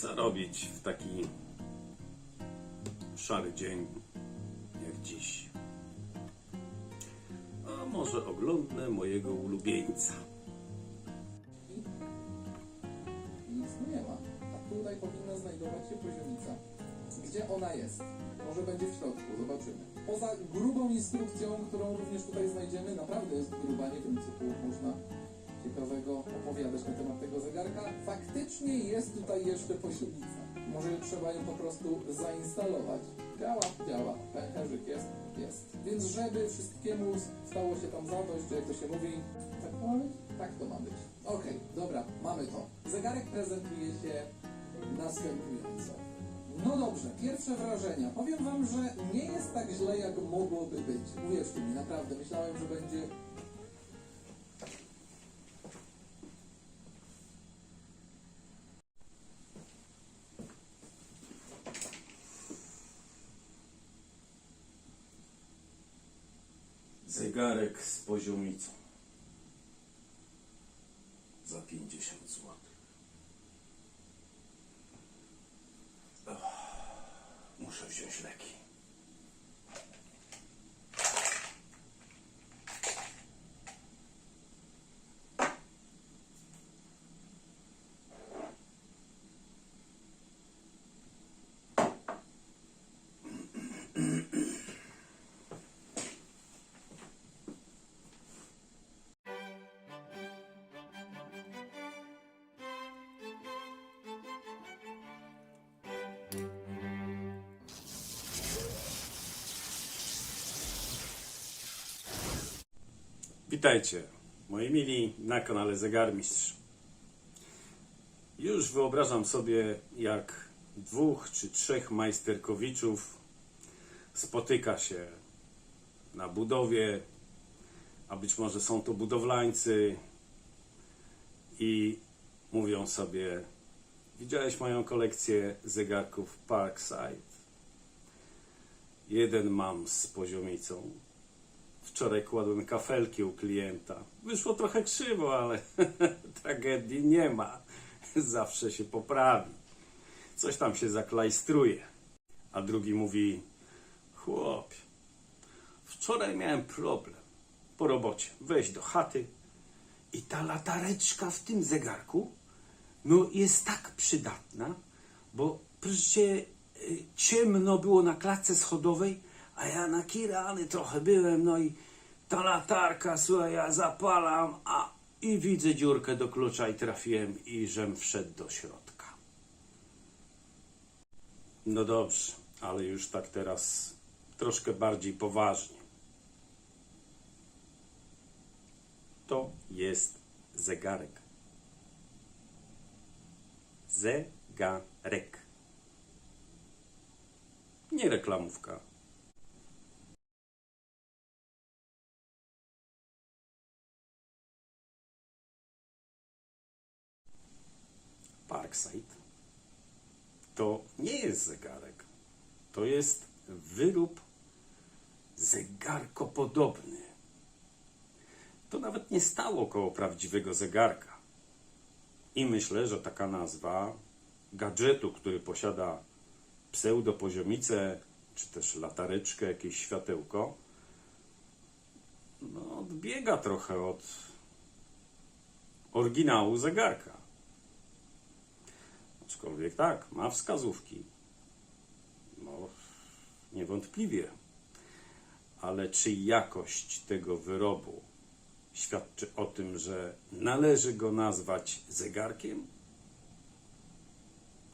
Co robić w taki szary dzień jak dziś? A może oglądnę mojego ulubieńca. I nic nie ma. A tutaj powinna znajdować się poziomica. Gdzie ona jest? Może będzie w środku, zobaczymy. Poza grubą instrukcją, którą również tutaj znajdziemy, naprawdę jest gruba, nie wiem co tu można ciekawego opowiadać na temat tego zegarka. Faktycznie jest tutaj jeszcze poziomica. Może trzeba ją po prostu zainstalować. Działa, działa. Pęcherzyk jest, jest. Więc żeby wszystkiemu stało się tam zadość, jak to się mówi, tak to ma być? Tak to ma być. Okej, dobra, mamy to. Zegarek prezentuje się następująco. No dobrze, pierwsze wrażenia. Powiem wam, że nie jest tak źle, jak mogłoby być. Uwierzcie mi, naprawdę. Myślałem, że będzie Zegarek z poziomicą. Za 50 zł. Muszę wziąć leki. Witajcie, moi mili, na kanale Zegarmistrz. Już wyobrażam sobie, jak dwóch czy trzech majsterkowiczów spotyka się na budowie, a być może są to budowlańcy i mówią sobie: Widziałeś moją kolekcję zegarków Parkside? Jeden mam z poziomicą, Wczoraj kładłem kafelki u klienta. Wyszło trochę krzywo, ale tragedii nie ma. Zawsze się poprawi. Coś tam się zaklajstruje. A drugi mówi: Chłopie, wczoraj miałem problem po robocie. Weź do chaty i ta latareczka w tym zegarku no jest tak przydatna, bo przecież y, ciemno było na klatce schodowej, a ja nakirany trochę byłem, no i ta latarka, słuchaj, ja zapalam, a i widzę dziurkę do klucza i trafiłem i żem wszedł do środka. No dobrze, ale już tak teraz troszkę bardziej poważnie. To jest zegarek. Zegarek. Nie reklamówka. Parkside to nie jest zegarek. To jest wyrób zegarkopodobny. To nawet nie stało koło prawdziwego zegarka. I myślę, że taka nazwa gadżetu, który posiada pseudopoziomicę, czy też latareczkę, jakieś światełko, no, odbiega trochę od oryginału zegarka. Aczkolwiek tak, ma wskazówki. No, niewątpliwie. Ale czy jakość tego wyrobu świadczy o tym, że należy go nazwać zegarkiem?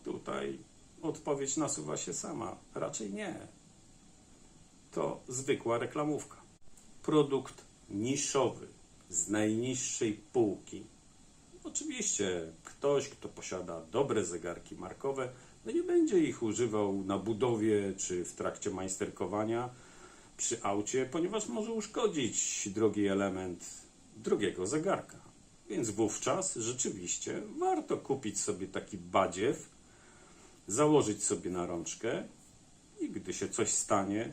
Tutaj odpowiedź nasuwa się sama. Raczej nie. To zwykła reklamówka. Produkt niszowy z najniższej półki Oczywiście ktoś, kto posiada dobre zegarki markowe, no nie będzie ich używał na budowie czy w trakcie majsterkowania przy aucie, ponieważ może uszkodzić drogi element drugiego zegarka. Więc wówczas rzeczywiście warto kupić sobie taki badziew, założyć sobie na rączkę i gdy się coś stanie,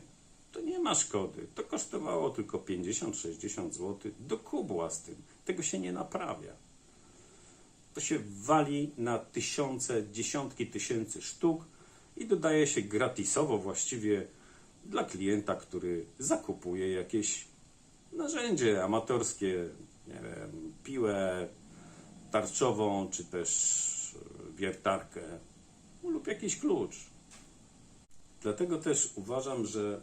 to nie ma szkody. To kosztowało tylko 50-60 zł do kubła z tym. Tego się nie naprawia. To się wali na tysiące, dziesiątki tysięcy sztuk i dodaje się gratisowo właściwie dla klienta, który zakupuje jakieś narzędzie amatorskie, nie wiem, piłę tarczową, czy też e, wiertarkę lub jakiś klucz. Dlatego też uważam, że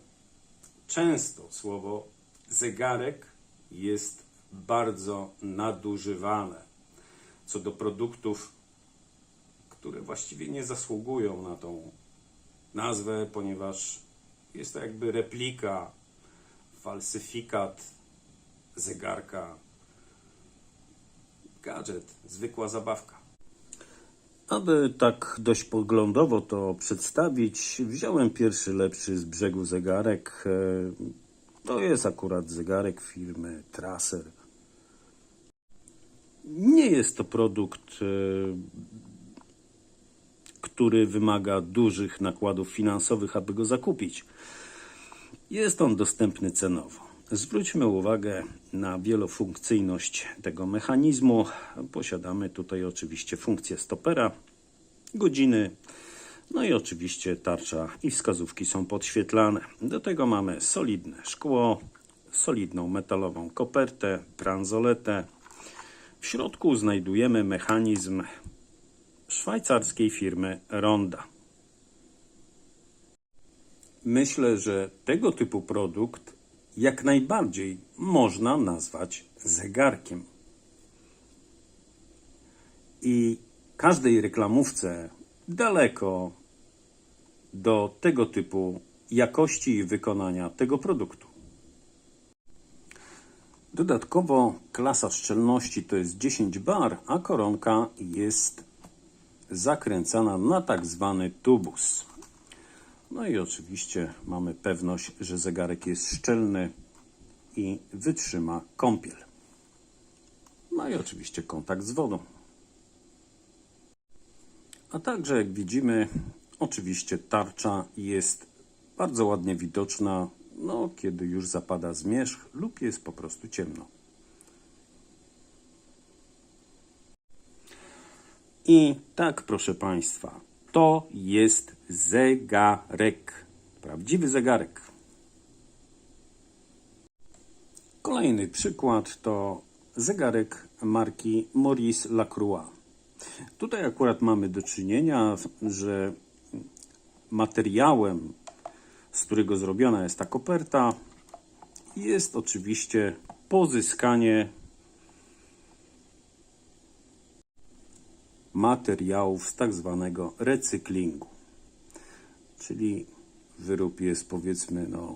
często słowo zegarek jest bardzo nadużywane co do produktów, które właściwie nie zasługują na tą nazwę, ponieważ jest to jakby replika, falsyfikat zegarka, gadżet, zwykła zabawka. Aby tak dość poglądowo to przedstawić, wziąłem pierwszy lepszy z brzegu zegarek. E, To jest akurat zegarek firmy Tracer. Nie jest to produkt, e, który wymaga dużych nakładów finansowych, aby go zakupić. Jest on dostępny cenowo. Zwróćmy uwagę na wielofunkcyjność tego mechanizmu. Posiadamy tutaj oczywiście funkcję stopera, godziny, no i oczywiście tarcza i wskazówki są podświetlane. Do tego mamy solidne szkło, solidną metalową kopertę, bransoletę. W środku znajdujemy mechanizm szwajcarskiej firmy Ronda. Myślę, że tego typu produkt jak najbardziej można nazwać zegarkiem. I każdej reklamówce daleko do tego typu jakości i wykonania tego produktu. Dodatkowo klasa szczelności to jest 10 bar, a koronka jest zakręcana na tak zwany tubus. No i oczywiście mamy pewność, że zegarek jest szczelny i wytrzyma kąpiel. No i oczywiście kontakt z wodą. A także jak widzimy, oczywiście tarcza jest bardzo ładnie widoczna, no, kiedy już zapada zmierzch lub jest po prostu ciemno. I tak, proszę Państwa, to jest zegarek. Prawdziwy zegarek. Kolejny przykład to zegarek marki Maurice Lacroix. Tutaj akurat mamy do czynienia, że materiałem, z którego zrobiona jest ta koperta, jest oczywiście pozyskanie materiałów z tak zwanego recyklingu. Czyli wyrób jest powiedzmy no,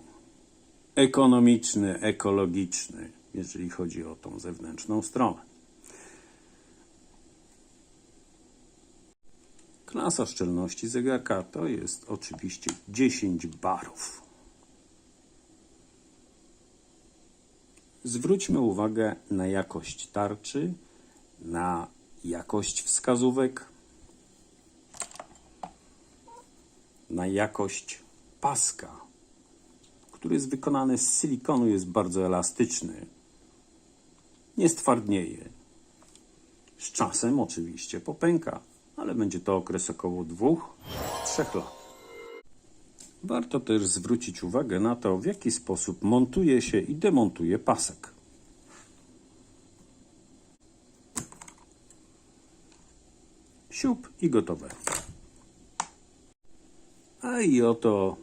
ekonomiczny, ekologiczny, jeżeli chodzi o tą zewnętrzną stronę. Klasa szczelności zegarka to jest oczywiście 10 barów. Zwróćmy uwagę na jakość tarczy, na jakość wskazówek, na jakość paska, który jest wykonany z silikonu, jest bardzo elastyczny, nie stwardnieje. Z czasem oczywiście popęka, ale będzie to okres około 2-3 lat. Warto też zwrócić uwagę na to, w jaki sposób montuje się i demontuje pasek. Siup i gotowe. A i oto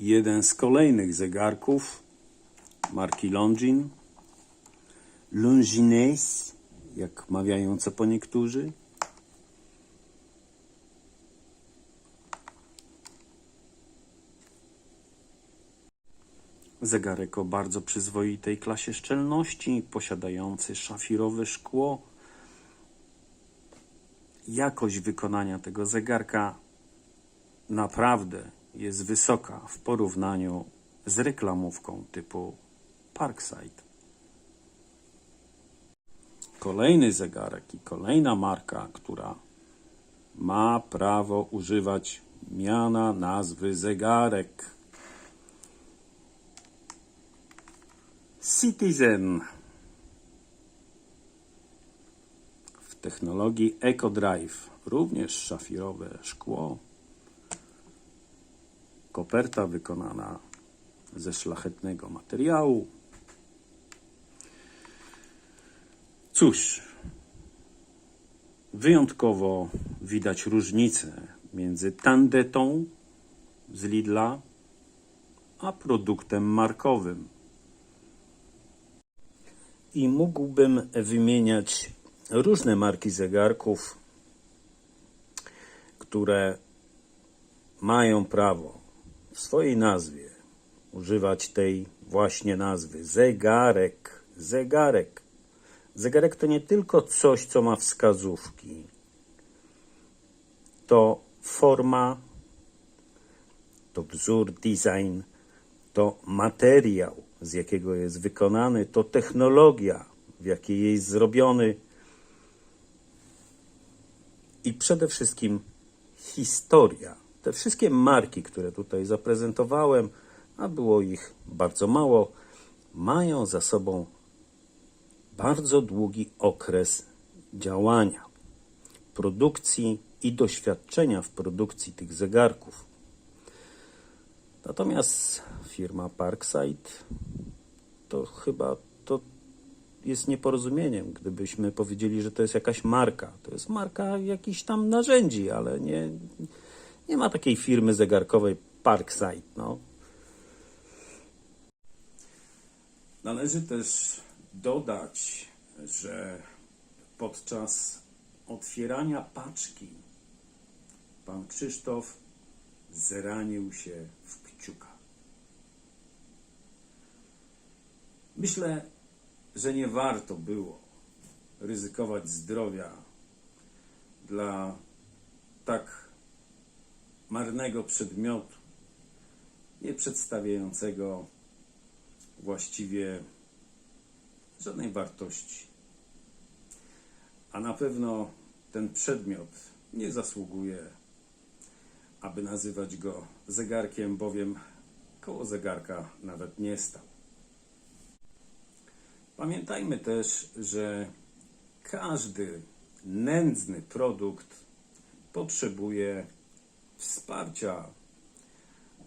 jeden z kolejnych zegarków marki Longines. Longines, jak mawiają co po niektórzy. Zegarek o bardzo przyzwoitej klasie szczelności, posiadający szafirowe szkło. Jakość wykonania tego zegarka naprawdę jest wysoka w porównaniu z reklamówką typu Parkside. Kolejny zegarek i kolejna marka, która ma prawo używać miana nazwy zegarek. Citizen. W technologii EcoDrive. Również szafirowe szkło. Koperta wykonana ze szlachetnego materiału. Cóż, wyjątkowo widać różnicę między tandetą z Lidla a produktem markowym. I mógłbym wymieniać różne marki zegarków, które mają prawo w swojej nazwie używać tej właśnie nazwy zegarek. Zegarek. Zegarek to nie tylko coś, co ma wskazówki. To forma, to wzór, design, to materiał, z jakiego jest wykonany, to technologia, w jakiej jest zrobiony i przede wszystkim historia. Te wszystkie marki, które tutaj zaprezentowałem, a było ich bardzo mało, mają za sobą bardzo długi okres działania, produkcji i doświadczenia w produkcji tych zegarków. Natomiast firma Parkside to chyba to jest nieporozumieniem, gdybyśmy powiedzieli, że to jest jakaś marka. To jest marka jakichś tam narzędzi, ale nie, nie ma takiej firmy zegarkowej Parkside. No. Należy też dodać, że podczas otwierania paczki pan Krzysztof zranił się w kciuka. Myślę, że nie warto było ryzykować zdrowia dla tak marnego przedmiotu, nie przedstawiającego właściwie żadnej wartości. A na pewno ten przedmiot nie zasługuje, aby nazywać go zegarkiem, bowiem koło zegarka nawet nie stał. Pamiętajmy też, że każdy nędzny produkt potrzebuje wsparcia,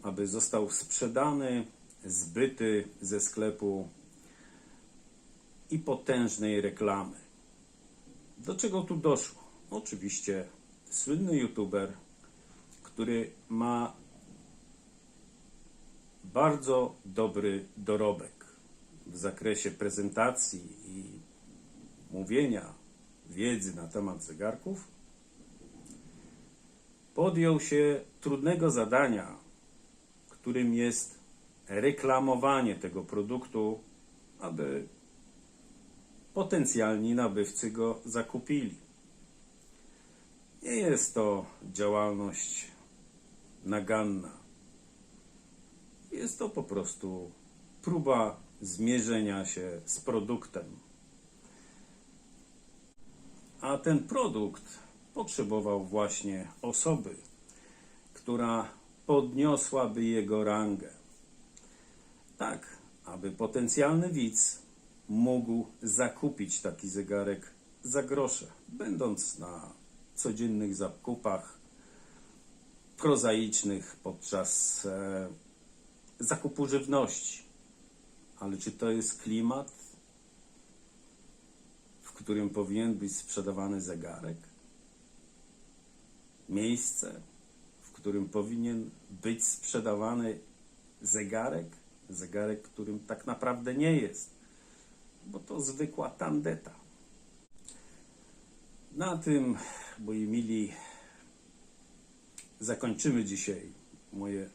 aby został sprzedany, zbyty ze sklepu i potężnej reklamy. Do czego tu doszło? Oczywiście słynny youtuber, który ma bardzo dobry dorobek w zakresie prezentacji i mówienia wiedzy na temat zegarków, podjął się trudnego zadania, którym jest reklamowanie tego produktu, aby potencjalni nabywcy go zakupili. Nie jest to działalność naganna. Jest to po prostu próba zmierzenia się z produktem. A ten produkt potrzebował właśnie osoby, która podniosłaby jego rangę. Tak, aby potencjalny widz mógł zakupić taki zegarek za grosze, będąc na codziennych zakupach prozaicznych podczas e, zakupu żywności. Ale czy to jest klimat, w którym powinien być sprzedawany zegarek? Miejsce, w którym powinien być sprzedawany zegarek? Zegarek, którym tak naprawdę nie jest, bo to zwykła tandeta. Na tym, moi mili, zakończymy dzisiaj moje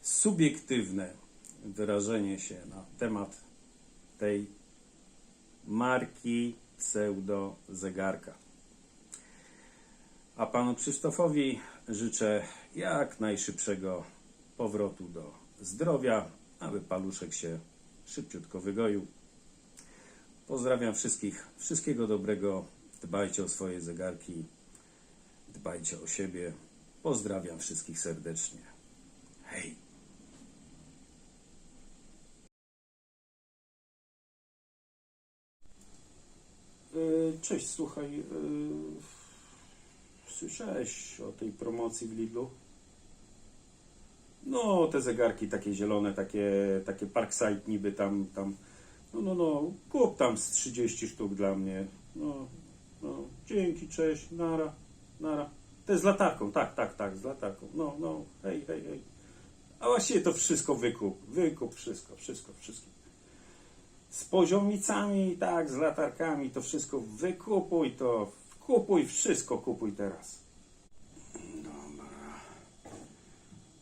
subiektywne wyrażenie się na temat tej marki pseudo zegarka. A panu Krzysztofowi życzę jak najszybszego powrotu do zdrowia, aby paluszek się szybciutko wygoił. Pozdrawiam wszystkich, wszystkiego dobrego. Dbajcie o swoje zegarki, dbajcie o siebie. Pozdrawiam wszystkich serdecznie. Hej! cześć, słuchaj, yy, słyszałeś o tej promocji w Lidlu? No, te zegarki takie zielone, takie, takie Parkside niby tam, tam, no, no, no, kup tam z 30 sztuk dla mnie, no, no, dzięki, cześć, nara, nara. To z latarką, tak, tak, tak, z latarką, no, no, hej, hej, hej. A właściwie to wszystko wykup, wykup wszystko, wszystko, wszystko. Z poziomicami, tak, z latarkami, to wszystko wykupuj to, kupuj wszystko, kupuj teraz. Dobra.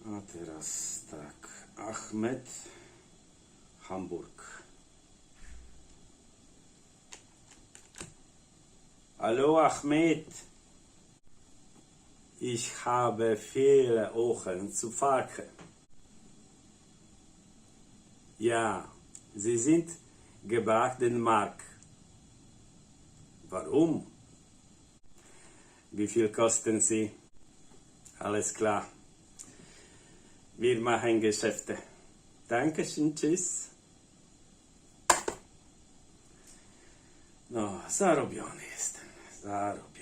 A teraz tak, Ahmed, Hamburg. Hallo Ahmed. Ich habe viele Ohren zu Falken. Ja, Sie sind gebrachten Mark. Warum? Wie viel kosten Sie? Alles klar. Wir machen Geschäfte. Dankeschön, tschüss. No, zarobiony jestem. Zarobiony.